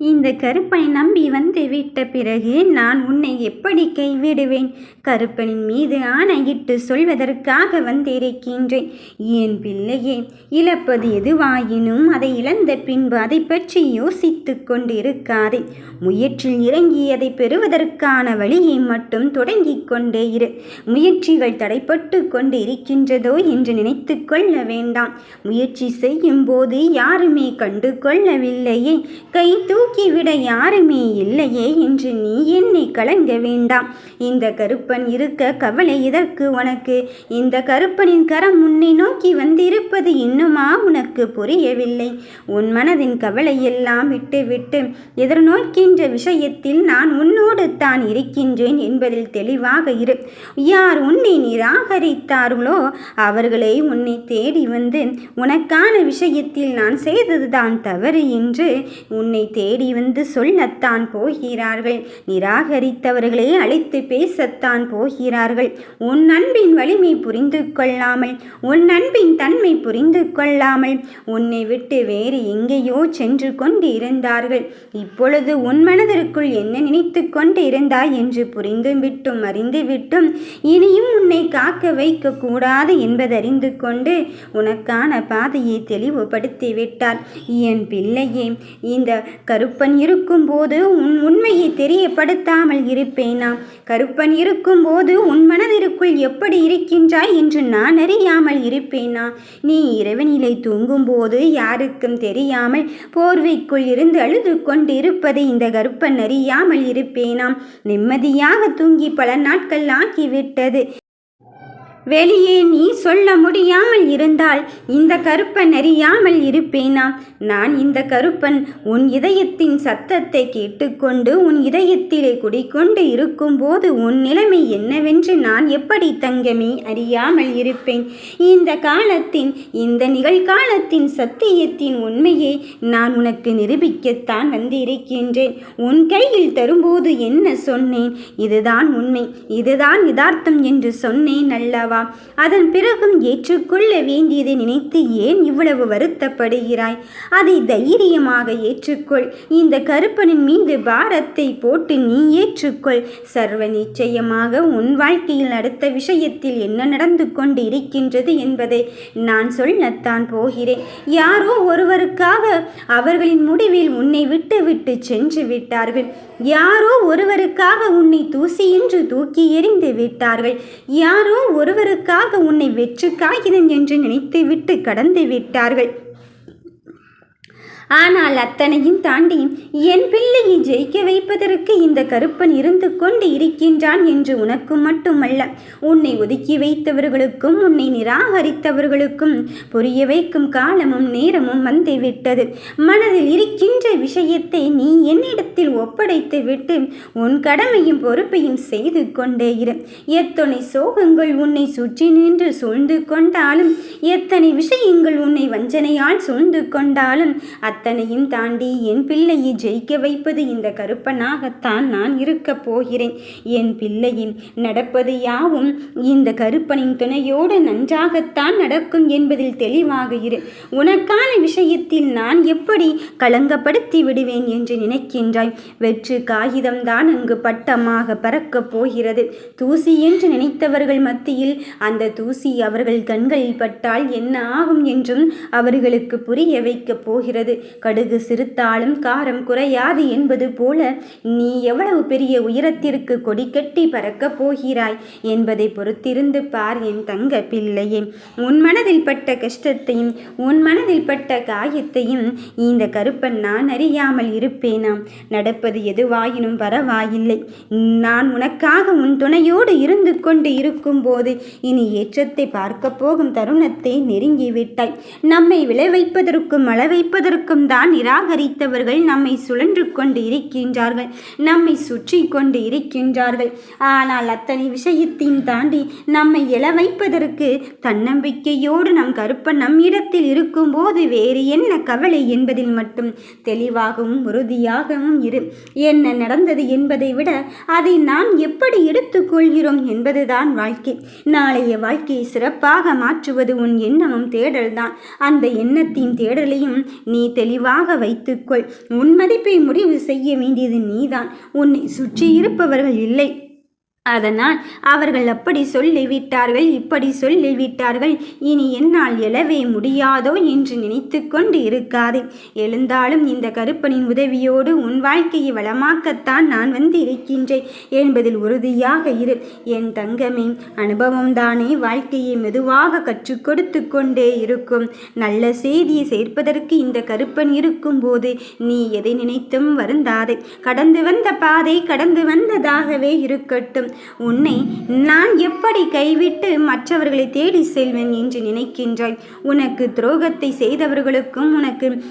இந்த கருப்பனை நம்பி வந்து விட்ட பிறகு நான் உன்னை எப்படி கைவிடுவேன்? கருப்பனின் மீது ஆணையிட்டு சொல்வதற்காக வந்திருக்கின்றேன். என் பிள்ளையே இழப்பது எதுவாயினும் அதை இழந்த பின்பு அதை பற்றி யோசித்து கொண்டிருக்காதே. முயற்சியில் இறங்கி அதை பெறுவதற்கான வழியை மட்டும் தொடங்கிக் கொண்டே இரு. முயற்சிகள் தடைப்பட்டு கொண்டு இருக்கின்றதோ என்று நினைத்து கொள்ள வேண்டாம். முயற்சி செய்யும் போது யாருமே கண்டு கொள்ளவில்லையே கை விட யாருமே இல்லையே என்று நீ என்னை கலங்க வேண்டாம். இந்த கருப்பன் இருக்க கவலை இதற்கு உனக்கு? இந்த கருப்பனின் கரம் உன்னை நோக்கி வந்திருப்பது இன்னுமா உனக்கு புரியவில்லை. உன் மனதின் கவலையெல்லாம் விட்டு விட்டு எதிர்நோக்கின்ற விஷயத்தில் நான் உன்னோடு தான் இருக்கின்றேன் என்பதில் தெளிவாக இரு. யார் உன்னை நிராகரித்தார்களோ அவர்களே உன்னை தேடி வந்து உனக்கான விஷயத்தில் நான் செய்ததுதான் தவறு என்று உன்னை தேடி வந்து சொல்லத்தான் போகிறார்கள். நிராகரித்தவர்களே அழைத்து பேசத்தான் போகிறார்கள். உன் அன்பின் வலிமை புரிந்து கொள்ளாமல் உன் அன்பின் தன்மை புரிந்து கொள்ளாமல் உன்னை விட்டு வேறு எங்கேயோ சென்று கொண்டு இருந்தார்கள் இப்பொழுது உன் மனதிற்குள் என்ன நினைத்து கொண்டு இருந்தாய் என்று புரிந்து விட்டும் அறிந்து விட்டும் இனியும் உன்னை காக்க வைக்க கூடாது என்பதறிந்து கொண்டு உனக்கான பாதையை தெளிவுபடுத்தி விட்டார். என் பிள்ளையே இந்த கருப்பன் இருக்கும்போது உன் உண்மையை தெரியப்படுத்தாமல் இருப்பேனா? கருப்பன் இருக்கும்போது உன் மனதிற்குள் எப்படி இருக்கின்றாய் என்று நான் அறியாமல் இருப்பேனா? நீ இரவனிலை தூங்கும்போது யாருக்கும் தெரியாமல் போர்வைக்குள் இருந்து அழுது கொண்டு இருப்பதை இந்த கருப்பன் அறியாமல் இருப்பேனாம். நிம்மதியாக தூங்கி பல நாட்கள் ஆக்கிவிட்டது வெளியே நீ சொல்ல முடியாமல் இருந்தால் இந்த கருப்பன் அறியாமல் இருப்பேனா? நான் இந்த கருப்பன் உன் இதயத்தின் சத்தத்தை கேட்டுக்கொண்டு உன் இதயத்திலே குடிக்கொண்டு இருக்கும்போது உன் நிலைமை என்னவென்று நான் எப்படி தங்கமே அறியாமல் இருப்பேன்? இந்த காலத்தின் இந்த நிகழ்காலத்தின் சத்தியத்தின் உண்மையை நான் உனக்கு நிரூபிக்கத்தான் வந்திருக்கின்றேன். உன் கையில் தரும்போது என்ன சொன்னேன்? இதுதான் உண்மை. இதுதான் யதார்த்தம் என்று சொன்னேன் அல்லவா? அல்லவா அதன் பிறகும் ஏற்றுக்கொள்ள வேண்டியதை நினைத்து ஏன் இவ்வளவு வருத்தப்படுகிறாய்? அதை தைரியமாக ஏற்றுக்கொள். இந்த கருப்பனின் மீது பாரத்தை போட்டு நீ ஏற்றுக்கொள். சர்வ நிச்சயமாக உன் வாழ்க்கையில் அடுத்த விஷயத்தில் என்ன நடந்து கொண்டு இருக்கின்றது என்பதை நான் சொல்லத்தான் போகிறேன். யாரோ ஒருவருக்காக அவர்களின் முடிவில் உன்னை விட்டு விட்டு சென்று விட்டார்கள். யாரோ ஒருவருக்காக உன்னை தூசி என்று தூக்கி எறிந்து விட்டார்கள். யாரோ ஒருவர் ஒருவருக்காக உன்னை வெற்று காகிதம் என்று நினைத்துவிட்டு கடந்து விட்டார்கள். ஆனால் அத்தனையும் தாண்டி என் பிள்ளையை ஜெயிக்க வைப்பதற்கு இந்த கருப்பன் இருந்து கொண்டு இருக்கின்றான் என்று உனக்கு மட்டுமல்ல. உன்னை ஒதுக்கி வைத்தவர்களுக்கும் உன்னை நிராகரித்தவர்களுக்கும் புரிய வைக்கும் காலமும் நேரமும் வந்துவிட்டது. மனதில் இருக்கின்ற விஷயத்தை நீ என்னிடத்தில் ஒப்படைத்து விட்டு உன் கடமையும் பொறுப்பையும் செய்து கொண்டே இரு. எத்தனை சோகங்கள் உன்னை சுற்றி நின்று சூழ்ந்து கொண்டாலும் எத்தனை விஷயங்கள் உன்னை வஞ்சனையால் சூழ்ந்து கொண்டாலும் அத் அத்தனையும் தாண்டி என் பிள்ளையை ஜெயிக்க வைப்பது இந்த கருப்பனாகத்தான் நான் இருக்கப் போகிறேன். என் பிள்ளையின் நடப்பது யாவும் இந்த கருப்பனின் துணையோடு நன்றாகத்தான் நடக்கும் என்பதில் தெளிவாக இரு. உனக்கான விஷயத்தில் நான் எப்படி களங்கப்படுத்தி விடுவேன் என்று நினைக்கின்றாய்? வெற்று காகிதம்தான் அங்கு பட்டமாக பறக்கப் போகிறது. தூசி என்று நினைத்தவர்கள் மத்தியில் அந்த தூசி அவர்கள் கண்களில் பட்டால் என்ன ஆகும் என்றும் அவர்களுக்கு புரிய வைக்கப் போகிறது. கடுகு சிறுத்தாலும் காரம் குறையாது என்பது போல நீ எவ்வளவு பெரிய உயரத்திற்கு கொடி கட்டி பறக்கப் போகிறாய் என்பதை பொறுத்திருந்து பார் என் தங்க பிள்ளையே. உன் மனதில் பட்ட கஷ்டத்தையும் உன் மனதில் பட்ட காயத்தையும் இந்த கருப்பன் நான் அறியாமல் இருப்பேனாம். நடப்பது எதுவாயினும் பரவாயில்லை. நான் உனக்காக உன் துணையோடு இருந்து கொண்டு இருக்கும்போது இனி ஏற்றத்தை பார்க்க போகும் தருணத்தை நெருங்கிவிட்டாய். நம்மை விளை வைப்பதற்கும் அள தான் நிராகரித்தவர்கள் நம்மை சுழன்று கொண்டு இருக்கின்றார்கள் நம்மை சுற்றி கொண்டு இருக்கின்றார்கள். ஆனால் அத்தனை விஷயத்தையும் தாண்டி நம்மை எழ வைப்பதற்கு தன்னம்பிக்கையோடு நம் கருப்பன் நம்மிடத்தில் இருக்கும்போது வேறு என்ன கவலை என்பதில் மட்டும் தெளிவாகவும் உறுதியாகவும் இரு. என்ன நடந்தது என்பதை விட அதை நாம் எப்படி எடுத்துக்கொள்கிறோம் என்பதுதான் வாழ்க்கை. நாளைய வாழ்க்கையை சிறப்பாக மாற்றுவது உன் எண்ணமும் தேடல்தான். அந்த எண்ணத்தின் தேடலையும் நீ தெளி தெளிவாக வைத்துக்கொள். உன் மதிப்பை முடிவு செய்ய வேண்டியது நீதான். உன்னை சுற்றி இருப்பவர்கள் இல்லை. அதனால் அவர்கள் அப்படி சொல்லிவிட்டார்கள் இப்படி சொல்லிவிட்டார்கள். இனி என்னால் எழவே முடியாதோ என்று நினைத்து கொண்டு இருக்காதே. எழுந்தாலும் இந்த கருப்பனின் உதவியோடு உன் வாழ்க்கையை வளமாக்கத்தான் நான் வந்து இருக்கின்றேன் என்பதில் உறுதியாக இரு. என் தங்கமே அனுபவம்தானே வாழ்க்கையை மெதுவாக கற்றுக் கொடுத்து கொண்டே இருக்கும். நல்ல செய்தியை சேர்ப்பதற்கு இந்த கருப்பன் இருக்கும்போது நீ எதை நினைத்தும் வருந்தாதே. கடந்து வந்த பாதை கடந்து வந்ததாகவே இருக்கட்டும். உன்னை நான் எப்படி கைவிட்டு மற்றவர்களை தேடி செல்வேன் என்று நினைக்கின்றாய். உனக்கு துரோகத்தை செய்தவர்களுக்கும் உனக்கு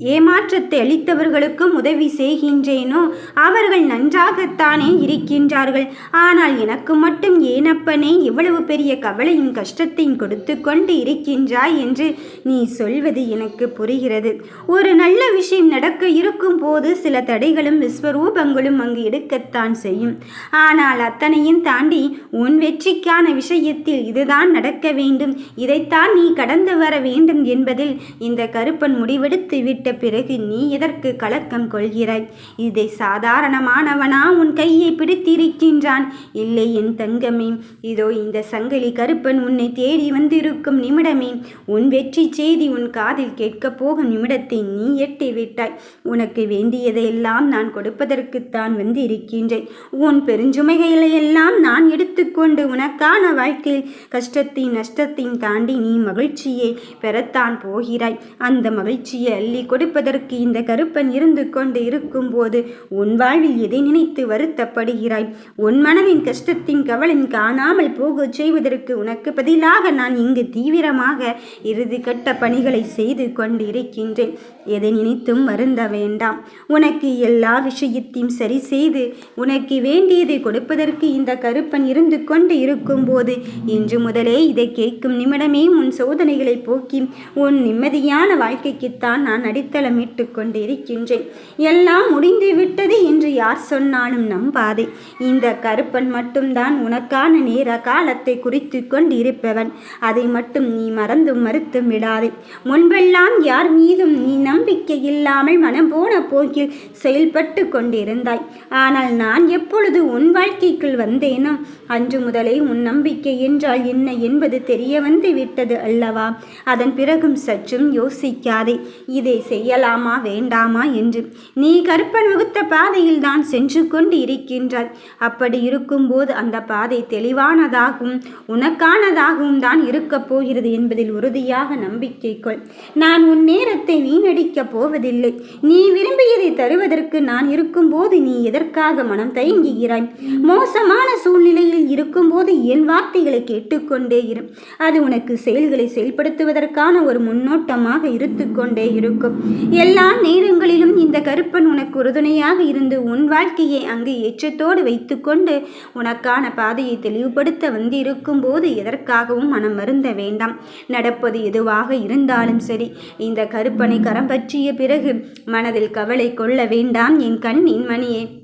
ஏமாற்றத்தை அளித்தவர்களுக்கும் உதவி செய்கின்றேனோ? அவர்கள் நன்றாகத்தானே இருக்கின்றார்கள். ஆனால் எனக்கு மட்டும் ஏனப்பனே இவ்வளவு பெரிய கவலையும் கஷ்டத்தையும் கொடுத்து கொண்டு இருக்கின்றாய் என்று நீ சொல்வது எனக்கு புரிகிறது. ஒரு நல்ல விஷயம் நடக்க இருக்கும் போது சில தடைகளும் விஸ்வரூபங்களும் அங்கு எடுக்கத்தான் செய்யும். ஆனால் அத்தனையும் தாண்டி உன் வெற்றிக்கான விஷயத்தில் இதுதான் நடக்க வேண்டும். இதைத்தான் நீ கடந்து வர வேண்டும் என்பதில் இந்த கருப்பன் முடிவெடுத்து விட்டு பிறகு நீ எதற்கு கலக்கம் கொள்கிறாய்? இதை சாதாரணமானவனா உன் கையை பிடித்திருக்கின்றான். இல்லை என் தங்கமே இதோ இந்த சங்கிலி கருப்பன் உன்னை தேடி வந்திருக்கும் நிமிடமே. உன் வெற்றி செய்தி உன் காதில் கேட்கப் போகும் நிமிடத்தை நீ எட்டி விட்டாய். உனக்கு வேண்டியதையெல்லாம் நான் கொடுப்பதற்குத்தான் வந்து இருக்கின்றேன் உன் பெருஞ்சுமைகளை எல்லாம் நான் எடுத்துக்கொண்டு உனக்கான வாழ்க்கையில் கஷ்டத்தையும் நஷ்டத்தையும் தாண்டி நீ மகிழ்ச்சியை பெறத்தான் போகிறாய். அந்த மகிழ்ச்சியை அள்ளி கொடுப்பதற்கு இந்த கருப்பன் இருந்து கொண்டு இருக்கும்போது உன் வாழ்வில் எதை நினைத்து வருத்தப்படுகிறாய்? உன் மனதின் கஷ்டத்தின் கவலின் காணாமல் போகச் செய்வதற்கு உனக்கு பதிலாக நான் இங்கு தீவிரமாக இறுதி கட்ட பணிகளை செய்து கொண்டு இருக்கின்றேன் எதை நினைத்தும் வருந்த வேண்டாம். உனக்கு எல்லா விஷயத்தையும் சரி செய்து உனக்கு வேண்டியதை கொடுப்பதற்கு இந்த கருப்பன் இருந்து கொண்டு இருக்கும்போது இன்று முதலே இதை கேட்கும் நிமிடமே உன் சோதனைகளை போக்கி உன் நிம்மதியான வாழ்க்கைக்குத்தான் நான் அடித்தளமிட்டு கொண்டிருக்கின்றேன். எல்லாம் முடிந்து விட்டது என்று யார் சொன்னாலும் நம்பாதே. இந்த கருப்பன் மட்டும்தான் உனக்கான நேர காலத்தை குறித்து கொண்டிருப்பவன். அதை மட்டும் நீ மறந்தும் மறுத்தும் விடாதே. முன்பெல்லாம் யார் மீதும் நீ நம்பிக்கை இல்லாமல் மனம் போன போக்கில் செயல்பட்டு கொண்டிருந்தாய். ஆனால் நான் எப்பொழுது உன் வாழ்க்கைக்குள் வந்தேனோ அன்று முதலே உன் நம்பிக்கை என்றால் என்ன என்பது தெரிய வந்து விட்டது அல்லவா? அதன் பிறகும் சற்றும் யோசிக்காதே. இதை செய்யலாமா வேண்டாமா என்று. நீ கருப்பன் வகுத்த பாதையில் தான் சென்று கொண்டு இருக்கின்றாய். அப்படி இருக்கும்போது அந்த பாதை தெளிவானதாகவும் உனக்கானதாகவும் தான் இருக்கப் போகிறது என்பதில் உறுதியாக நம்பிக்கை கொள். நான் உன் நேரத்தை வீணடிக்கப் போவதில்லை. நீ விரும்பிய தருவதற்கு நான் இருக்கும்போது நீ எதற்காக மனம் தயங்குகிறாய்? மோசமான சூழ்நிலையில் இருக்கும்போது என் வார்த்தைகளை கேட்டுக்கொண்டே இரு. அது உனக்கு செயல்களை செயல்படுத்துவதற்கான ஒரு முன்னோட்டமாக இருந்து கொண்டே இருக்கும். எல்லா நேரங்களிலும் இந்த கருப்பன் உனக்கு உறுதுணையாக இருந்து உன் வாழ்க்கையை அங்கு ஏற்றத்தோடு வைத்துக்கொண்டு உனக்கான பாதையை தெளிவுபடுத்த வந்து இருக்கும்போது எதற்காகவும் மனம் வருந்த வேண்டாம். நடப்பது எதுவாக இருந்தாலும் சரி இந்த கருப்பனை கரம் பற்றிய பிறகு மனதில் கவலை கொள்ள வேண்டாம் என் கண்ணின் மணியே.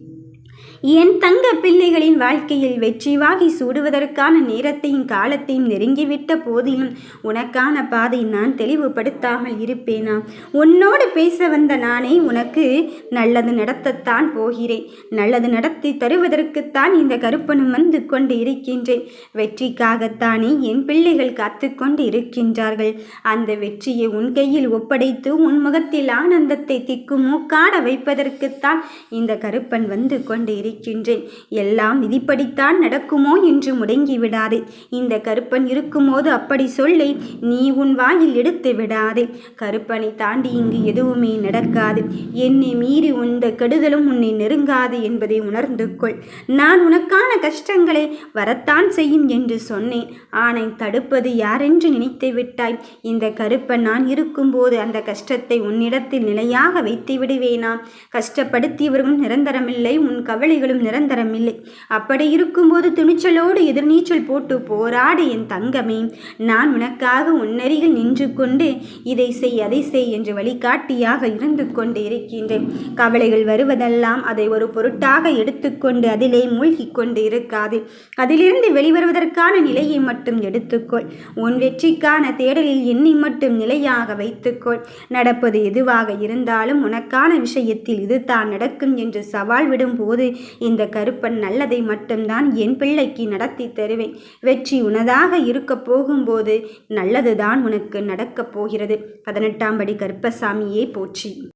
என் தங்க பிள்ளைகளின் வாழ்க்கையில் வெற்றி வாகி சூடுவதற்கான நேரத்தையும் காலத்தையும் நெருங்கிவிட்ட போதிலும் உனக்கான பாதை நான் தெளிவுபடுத்தாமல் இருப்பேனா? உன்னோடு பேச வந்த நானே உனக்கு நல்லது நடத்தத்தான் போகிறேன். நல்லது நடத்தி தருவதற்குத்தான் இந்த கருப்பனும் வந்து கொண்டு இருக்கின்றேன். வெற்றிக்காகத்தானே என் பிள்ளைகள் காத்து கொண்டு இருக்கின்றார்கள். அந்த வெற்றியை உன் கையில் ஒப்படைத்து உன் முகத்தில் ஆனந்தத்தை திக்கு மூக்காட வைப்பதற்குத்தான் இந்த கருப்பன் வந்து கொண்டு இருக்கின்றேன் எல்லாம் விதிப்படித்தான் நடக்குமோ என்று முடங்கி விடாதே இந்த கருப்பன் இருக்கும்போது அப்படி சொல்லி நீ உன் வாயில் எடுத்து விடாதே. கருப்பனை தாண்டி இங்கு எதுவுமே நடக்காது. என்னை மீறி உந்த கெடுதலும் உன்னை நெருங்காது என்பதை உணர்ந்து கொள். நான் உனக்கான கஷ்டங்களை வரத்தான் செய்யும் என்று சொன்னேன். ஆனை தடுப்பது யாரென்று நினைத்து விட்டாய். இந்த கருப்பன் நான் இருக்கும்போது அந்த கஷ்டத்தை உன்னிடத்தில் நிலையாக வைத்து விடுவேனா? கஷ்டப்படுத்தியவர்களும் நிரந்தரமில்லை. உன் கவலை கவலைகளும் நிரந்தரமில்லை அப்படி இருக்கும்போது துணிச்சலோடு எதிர்நீச்சல் போட்டு போராடு என் தங்கமே. நான் உனக்காக உன்னருகில் நின்று கொண்டு இதை செய் அதை செய் என்று வழிகாட்டியாக இருந்து கொண்டு இருக்கின்றேன். கவலைகள் வருவதெல்லாம் அதை ஒரு பொருட்டாக எடுத்துக்கொண்டு அதிலே மூழ்கி கொண்டு இருக்காது. அதிலிருந்து வெளிவருவதற்கான நிலையை மட்டும் எடுத்துக்கொள். உன் வெற்றிக்கான தேடலில் எண்ணி மட்டும் நிலையாக வைத்துக்கொள். நடப்பது எதுவாக இருந்தாலும் உனக்கான விஷயத்தில் இது தான் நடக்கும் என்று சவால் விடும்போது இந்த கருப்பன் நல்லதை மட்டும்தான் என் பிள்ளைக்கு நடத்தி தருவேன். வெற்றி உனதாக இருக்க போகும்போது நல்லதுதான் உனக்கு நடக்கப் போகிறது. பதினெட்டாம் படி கருப்பசாமியே போற்றி.